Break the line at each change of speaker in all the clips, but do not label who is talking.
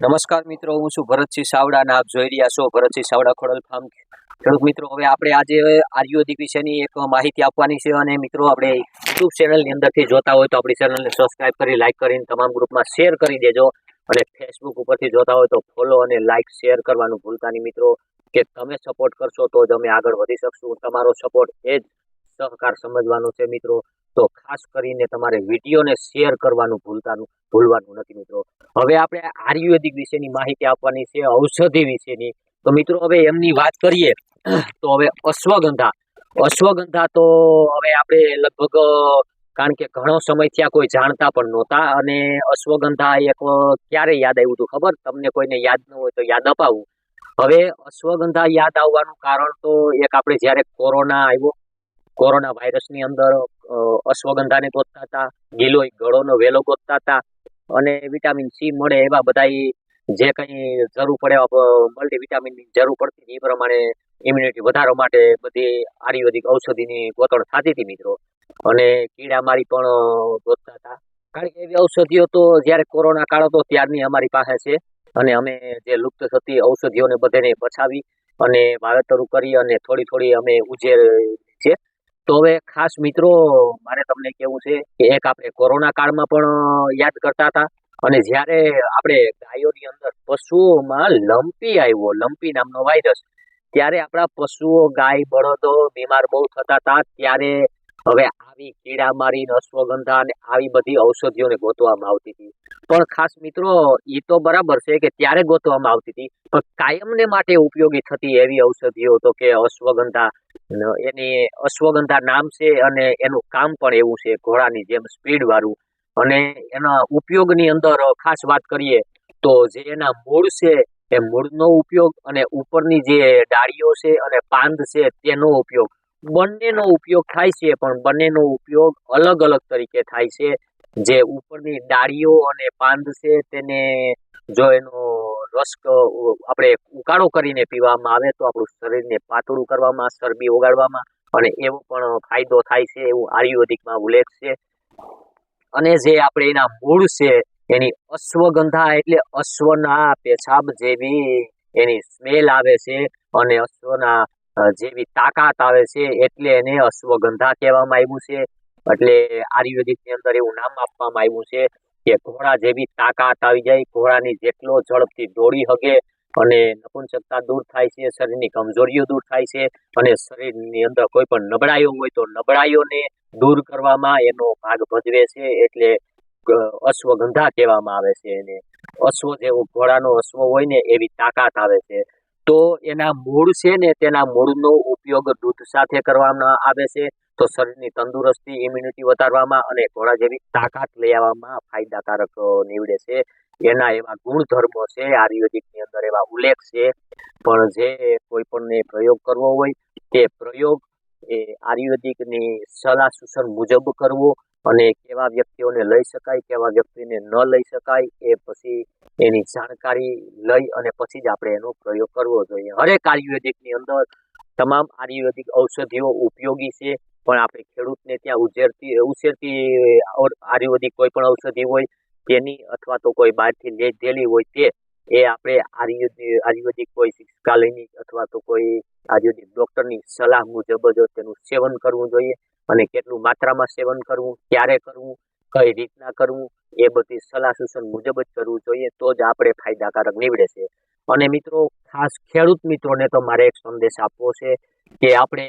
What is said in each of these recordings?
નમસ્કાર મિત્રો, હું છું ભરતસિંહ સાવડા અને આપ જોઈ રહ્યા છો ભરતસિંહ સાવડા ખોડલ ફાર્મ ખેડૂત મિત્રો, હવે આપણે આજે આર્યુવેદિક વિશેની એક માહિતી આપવાની છે અને મિત્રો, આપણે યુટ્યુબ ચેનલની અંદરથી જોતા હોય તો આપણી ચેનલને સબસ્ક્રાઈબ કરી લાઇક કરીને તમામ ગ્રુપમાં શેર કરી દેજો અને ફેસબુક ઉપરથી જોતા હોય તો ફોલો અને લાઇક શેર કરવાનું ભૂલતા નહીં મિત્રો. કે તમે સપોર્ટ કરશો તો જ અમે આગળ વધી શકશું. તમારો સપોર્ટ એ જ સહકાર સમજવાનો છે મિત્રો. તો ખાસ કરીને તમારે વિડીયોને શેર કરવાનું ભૂલતાનું, ભૂલવાનું નથી મિત્રો. હવે આપણે આયુર્વેદિક વિશેની માહિતી આપવાની છે, ઔષધિ વિશેની. તો મિત્રો હવે એમની વાત કરીએ, તો હવે અશ્વગંધા. અશ્વગંધા તો હવે આપણે લગભગ, કારણ કે ઘણો સમય થયા કોઈ જાણતા પણ નહોતા. અને અશ્વગંધા એક, ક્યારે યાદ આવ્યું હતું ખબર? તમને કોઈને યાદ ન હોય તો યાદ અપાવું. હવે અશ્વગંધા યાદ આવવાનું કારણ તો એક આપણે જ્યારે કોરોના આવ્યો કોરોના વાયરસની અંદર અશ્વગંધાને ગોતતા હતા, ગિલોય ગળોનો વેલો ગોતતા હતા અને વિટામિન સી મળે એવા બધા જે કંઈ જરૂર પડે મલ્ટી વિટામિનની જરૂર પડતી એ પ્રમાણે ઇમ્યુનિટી વધારવા માટે બધી આયુર્વેદિક ઔષધિની ગોતણ થતી હતી મિત્રો. અને કીડા મારી પણ ગોતતા હતા. કારણ કે એવી ઔષધિઓ તો જ્યારે કોરોના કાળ હતો ત્યારની અમારી પાસે છે અને અમે જે લુપ્ત થતી ઔષધિઓને બધાને બચાવી અને વાવેતરો કરી અને થોડી થોડી અમે ઉછેર છે તો હવે ખાસ મિત્રો, મારે તમને કેવું છે કે એક આપણે કોરોના કાળમાં પણ યાદ કરતા હતા અને જ્યારે આપણે ગાયોની અંદર પશુઓમાં લંપી આવ્યો, લંપી નામનો વાયરસ ત્યારે આપણા પશુઓ, ગાય, બળદો બીમાર બહુ થતા હતા. ત્યારે હવે આવી કીડામારી ને અશ્વગંધા અને આવી બધી ઔષધિઓને ગોતવામાં આવતી હતી. પણ ખાસ મિત્રો એ તો બરાબર છે કે ત્યારે ગોતવામાં આવતી હતી, પણ કાયમને માટે ઉપયોગી થતી એવી ઔષધિઓ તો કે અશ્વગંધા એની અશ્વગંધા નામ છે અને એનું કામ પણ એવું છે ઘોડાની જેમ સ્પીડ વાળું. અને એના ઉપયોગની અંદર ખાસ વાત કરીએ તો જે એના મૂળ છે, એ મૂળનો ઉપયોગ અને ઉપરની જે ડાળીઓ છે અને પાંદ છે તેનો ઉપયોગ. બંનેનો ઉપયોગ થાય છે, પણ બંનેનો ઉપયોગ અલગ અલગ તરીકે થાય છે. જે ઉપરની ડાળીઓ અને પાંદ છે તેને જો એનો રસ આપણે ઉકાળો કરીને પીવામાં આવે તો આપણું શરીરને પાતળું કરવામાં ચરબી ઓગાળવામાં અને એવો પણ ફાયદો થાય છે એવું આયુર્વેદિકમાં ઉલ્લેખ છે. અને જે આપણે એના મૂળ છે, એની અશ્વગંધા એટલે અશ્વના પેશાબ જેવી એની સ્મેલ આવે છે અને અશ્વના જેવી તાકાત આવે છે એટલે એને અશ્વગંધા કહેવામાં આવ્યું છે. એટલે આયુર્વેદિકની અંદર એવું નામ આપવામાં આવ્યું છે. કે ઘોડા જેવી તાકાત આવી જાય, ઘોડાની જેટલો ઝડપથી દોડી હગે અને નપુંસકતા દૂર થાય છે, શરીરની કમજોરીઓ દૂર થાય છે અને શરીરની અંદર કોઈ પણ નબળાઈઓ હોય તો નબળાઈઓને દૂર કરવામાં એનો ભાગ ભજવે છે એટલે અશ્વગંધા કહેવામાં આવે છે એને. અશ્વ જેવો ઘોડાનો અશ્વ હોય ને એવી તાકાત આવે છે. તો એના મૂળ છે ને તેના મૂળનો ઉપયોગ દૂધ સાથે કરવામાં આવે છે. તો શરીરની તંદુરસ્તી ઇમ્યુનિટી વધારવામાં અને ઘોડા જેવી તાકાત લઈ આવવામાં ફાયદાકારક નીવડે છે. એના એવા ગુણધર્મો છે, આયુર્વેદિકની અંદર એવા ઉલ્લેખ છે. પણ જે કોઈ પણને પ્રયોગ કરવો હોય, તે પ્રયોગ એ આયુર્વેદિકની સલાહ સૂચન મુજબ કરવો અને કેવા વ્યક્તિઓને લઈ શકાય, કેવા વ્યક્તિને ન લઈ શકાય, એ પછી એની જાણકારી લઈ અને પછી જ આપણે એનો પ્રયોગ કરવો જોઈએ. હરેક આયુર્વેદિકની અંદર તમામ આયુર્વેદિક ઔષધિઓ ઉપયોગી છે. પણ આપણે ખેડૂતને ત્યાં ઉછેરતી ઉછેરતી આયુર્વેદિક કોઈ પણ ઔષધિ હોય, તેની અથવા તો કોઈ બહારથી લીધેલી હોય તે, એ આપણે આયુર્વેદિક કોઈ શિક્ષકાલયની અથવા તો કોઈ આયુર્વેદિક ડૉક્ટરની સલાહ મુજબ જ તેનું સેવન કરવું જોઈએ અને કેટલું માત્રામાં સેવન કરવું, ક્યારે કરવું કઈ રીતના કરવું, એ બધી સલાહ સૂચન મુજબ જ કરવું જોઈએ, તો જ આપણે ફાયદાકારક નીવડે છે. અને મિત્રો, ખાસ ખેડૂત મિત્રોને તો મારે એક સંદેશ આપવો છે કે આપણે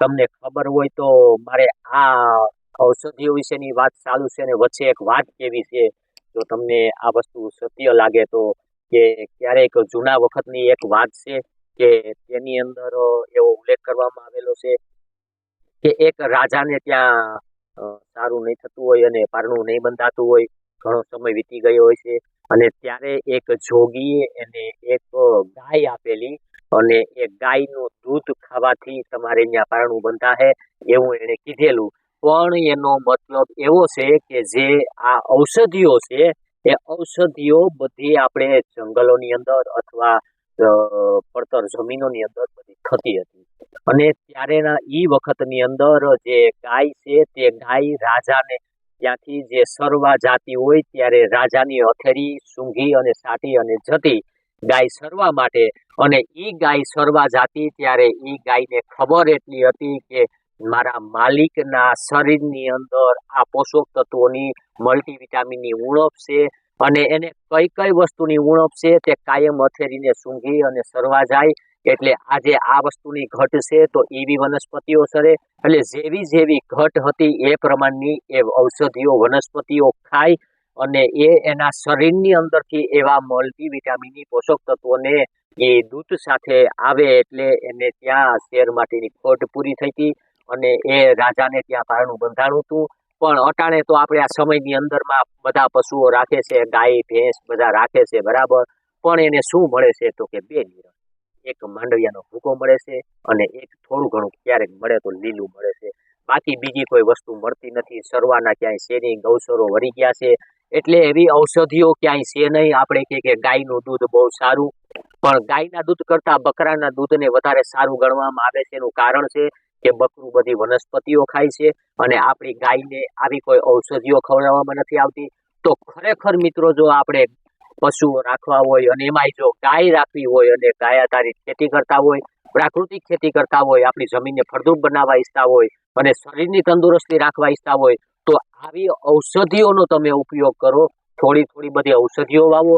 તમને ખબર હોય તો મારે આ ઔષધિઓ વિશેની વાત ચાલુ છે અને વચ્ચે એક વાત કેવી છે, જો તમને આ વસ્તુ સત્ય લાગે તો, કે ક્યારેક જૂના વખતની એક વાત છે કે તેની અંદર એવો ઉલ્લેખ કરવામાં આવેલો છે કે એક રાજાને ત્યાં સારું નહીં થતું હોય અને પારણું નહીં બંધાતું હોય, ઘણો સમય વીતી ગયો હોય છે. અને ત્યારે એક જોગીએ એને એક ગાય આપેલી અને એ ગાયનું દૂધ ખાવાથી તમારે ત્યાં પારણું બંધાશે એવું એણે કીધેલું. પણ એનો મતલબ એવો છે કે જે આ ઔષધિઓ છે, એ ઔષધિઓ બધી આપણે જંગલોની અંદર અથવા પડતર જમીનોની અંદર બધી થતી હતી. અને ત્યારેના ઈ વખતની અંદર જે ગાય છે તે ગાય રાજાને ત્યાંથી જે સરવા જાતી હોય ત્યારે રાજાની હથેરી સૂંઘી અને સાટી અને જતી ગાય સરવા માટે અને ઈ ગાય સરવા જાતી ત્યારે ઈ ગાયને ખબર એટલી હતી કે મારા માલિકના શરીરની અંદર આ પોષક તત્વોની મલ્ટીવિટામિનની ઉણપ છે અને એને કઈ કઈ વસ્તુની ઉણપ છે તે કાયમ હથેરીને સૂંઘી અને સરવા જાય એટલે આજે આ વસ્તુની ઘટ છે, તો એવી વનસ્પતિઓ સરે. એટલે જેવી જેવી ઘટ હતી એ પ્રમાણની એ ઔષધિઓ વનસ્પતિઓ ખાય અને એ એના શરીરની અંદરથી એવા મલ્ટી વિટામિનની પોષક તત્વોને એ દૂધ સાથે આવે એટલે એને ત્યાં શેર માટેની ખોટ પૂરી થઈ હતી અને એ રાજાને ત્યાં પારણું બંધાણું હતું. પણ અટાણે તો આપણે આ સમયની અંદરમાં બધા પશુઓ રાખે છે, ગાય, ભેંસ બધા રાખે છે બરાબર. પણ એને શું મળે છે તો કે બે નિરણ. એક માંડવિયાનો ભૂકો મળે છે અને એક થોડું ઘણું ક્યારેક મળે તો લીલું મળે છે. બાકી બીજી કોઈ વસ્તુ મળતી નથી. સરવાના ક્યાંય શેરી ગૌસરો વરી ગયા છે. એટલે એવી ઔષધિઓ ક્યાંય છે નહીં. આપણે કહીએ કે ગાયનું દૂધ બહુ સારું. પણ ગાયના દૂધ કરતાં બકરાના દૂધને વધારે સારું ગણવામાં આવે છે એનું કારણ છે કે બકરું બધી વનસ્પતિઓ ખાય છે અને આપણી ગાયને આવી કોઈ ઔષધિઓ ખવડાવવામાં નથી આવતી. તો ખરેખર મિત્રો જો આપણે પશુઓ રાખવા હોય અને એમાંય જો ગાય રાખવી હોય અને ગાય આધારિત ખેતી કરતા હોય, પ્રાકૃતિક ખેતી કરતા હોય, આપણી જમીનને ફળદ્રુપ બનાવવા ઈચ્છતા હોય અને શરીરની તંદુરસ્તી રાખવા ઈચ્છતા હોય, તો આવી ઔષધિઓનો તમે ઉપયોગ કરો. થોડી થોડી બધી ઔષધિઓ વાવો.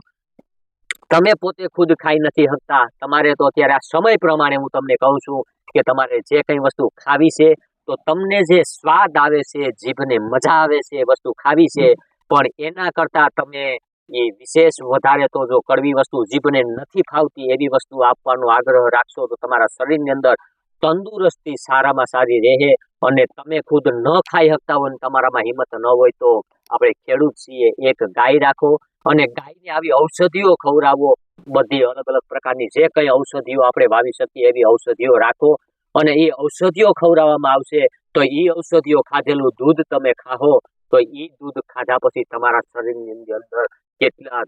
તમે પોતે ખુદ ખાઈ નથી શકતા. તમારે તો અત્યારે આ સમય પ્રમાણે હું તમને કહું છું કે તમારે જે કંઈ વસ્તુ ખાવી છે, તો તમને જે સ્વાદ આવે છે, જીભને મજા આવે છે વસ્તુ ખાવી છે, પણ એના કરતાં તમે એ વિશેષ વધારે તો જો કડવી વસ્તુ જીભને નથી ફાવતી એવી વસ્તુ આપવાનો આગ્રહ રાખશો તો તમારા શરીરની અંદર તંદુરસ્તી સારામાં સારી રહે અને તમે ખુદ ન ખાઈ શકતા હોય તમારામાં હિંમત ન હોય તો આપણે ખેડૂત છીએ. એક ગાય રાખો અને ગાયને આવી ઔષધિઓ ખવડાવો. બધી અલગ અલગ પ્રકારની જે કંઈ ઔષધિઓ આપણે વાવી શકીએ એવી ઔષધિઓ રાખો અને એ ઔષધિઓ ખવડાવવામાં આવશે તો એ ઔષધિઓ ખાધેલું દૂધ તમે ખાહો તો એ દૂધ ખાધા પછી તમારા શરીરની અંદર કેટલા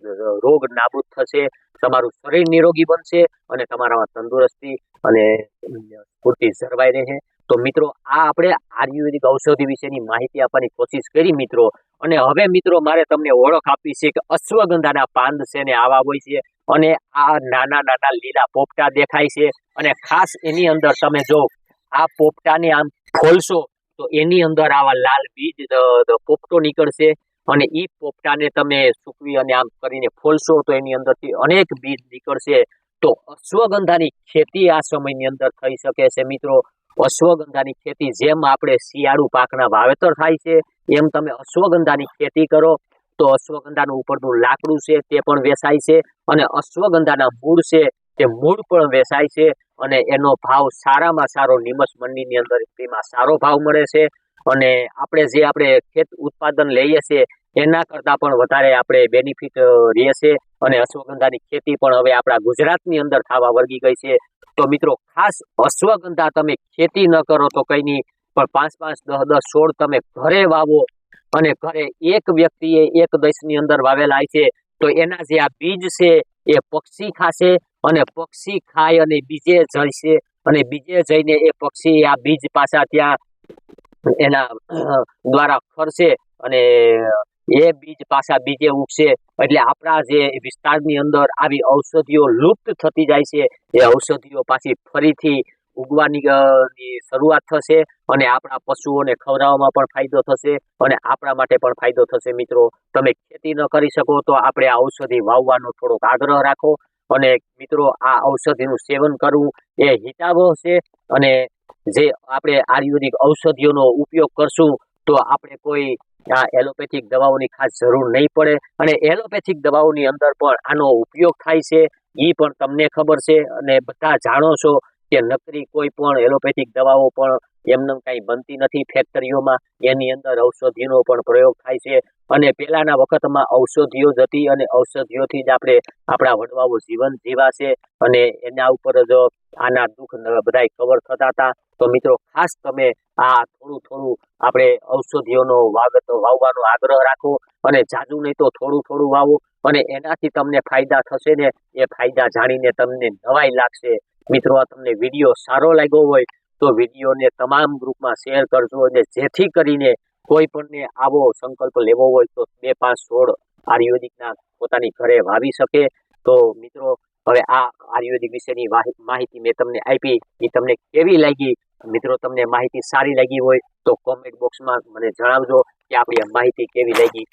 રોગ નાબૂદ થશે, તમારું શરીર નિરોગી બનશે અને તમારામાં તંદુરસ્તી અને સ્ફૂર્તિ જળવાઈ રહેશે તો મિત્રો, આ આપણે આયુર્વેદિક ઔષધિ વિશેની માહિતી આપવાની કોશિશ કરી મિત્રો. અને હવે મિત્રો, મારે તમને ઓળખ આપી છે કે અશ્વગંધાના પાંદ છે ને આવા હોય છે અને આ નાના નાના લીલા પોપટા દેખાય છે અને ખાસ એની અંદર તમે જો આ પોપટાને આમ ખોલશો તો એની અંદર આવા લાલ બીજ પોપટો નીકળશે. અને એ પોપટાને તમે સૂકવી અને આમ કરીને ફોલશો તો એની અંદરથી અનેક બીજ નીકળશે. તો અશ્વગંધાની ખેતી આ સમયની અંદર થઈ શકે છે મિત્રો. અશ્વગંધાની ખેતી જેમ આપણે શિયાળુ પાકના વાવેતર થાય છે, એમ તમે અશ્વગંધાની ખેતી કરો. તો અશ્વગંધાનું ઉપરનું લાકડું છે તે પણ વેચાય છે અને અશ્વગંધાના મૂળ છે તે મૂળ પણ વેચાય છે અને એનો ભાવ સારામાં સારો નિમસ મંડીની અંદર સારો ભાવ મળે છે. અને આપણે જે આપણે ખેત ઉત્પાદન લઈએ છીએ, એના કરતાં પણ વધારે આપણે બેનિફિટ રહે છે. અને અશ્વગંધાની ખેતી પણ હવે આપણા ગુજરાતની અંદર થવા વર્ગી ગઈ છે. તો મિત્રો, ખાસ અશ્વગંધા તમે ખેતી ન કરો તો કંઈ નહીં, પણ પાંચ પાંચ દસ દસ છોડ તમે ઘરે વાવો અને ઘરે એક વ્યક્તિએ એક દસની અંદર વાવેલા છે, તો એના જે આ બીજ છે એ પક્ષી ખાશે અને પક્ષી ખાય અને બીજે જશે અને બીજે જઈને એ પક્ષી આ બીજ પાછા ત્યાં એના દ્વારા ફરશે અને એ બીજ પાછા બીજે ઉગશે. એટલે આપણા જે વિસ્તારની અંદર આવી ઔષધિઓ લુપ્ત થતી જાય છે, એ ઔષધિઓ પાછી ફરીથી ઉગવાની શરૂઆત થશે અને આપણા પશુઓને ખવડાવવામાં પણ ફાયદો થશે અને આપણા માટે પણ ફાયદો થશે. મિત્રો, તમે ખેતી ન કરી શકો તો આપણે આ ઔષધિ વાવવાનો થોડોક આગ્રહ રાખો અને મિત્રો, આ ઔષધિનું સેવન કરવું એ હિતાવહ છે અને જે આપણે આયુર્વેદિક ઔષધિઓનો ઉપયોગ કરશું, તો આપણે કોઈ, આ એલોપેથિક દવાઓની ખાસ જરૂર નહીં પડે. અને એલોપેથિક દવાઓની અંદર પણ આનો ઉપયોગ થાય છે. એ પણ તમને ખબર છે. અને બધા જાણો છો કે નકરી કોઈ પણ એલોપેથિક દવાઓ પણ એમને કાંઈ બનતી નથી ફેક્ટરીઓમાં. એની અંદર ઔષધિનો પણ પ્રયોગ થાય છે. અને પહેલાના વખતમાં ઔષધિઓ જ હતી અને ઔષધિઓથી જ આપણે આપણા વડવાઓ જીવન જીવા છે. અને એના ઉપર જ આના દુઃખ બધા કવર થતા હતા. તો મિત્રો, ખાસ તમે આ થોડું થોડું આપણે ઔષધિઓનો વાગત વાવવાનો આગ્રહ રાખો. અને જાજુ નહીં તો થોડું થોડું વાવો. અને એનાથી તમને ફાયદા થશે ને એ ફાયદા જાણીને તમને નવાઈ લાગશે. મિત્રો, આ તમને વીડિયો સારો લાગ્યો હોય તો વિડીયોને તમામ ગ્રુપમાં શેર કરજો અને જેથી કરીને કોઈ પણને આવો સંકલ્પ લેવો હોય તો બે પાંચ છોડ આયુર્વેદિકના પોતાની ઘરે વાવી શકે. તો મિત્રો, હવે આ આયુર્વેદિક વિશેની માહિતી મેં તમને આપી. એ તમને કેવી લાગી? મિત્રો, તમને માહિતી સારી લાગી હોય તો કોમેન્ટ બોક્સમાં મને જણાવજો કે આપણી માહિતી કેવી લાગી.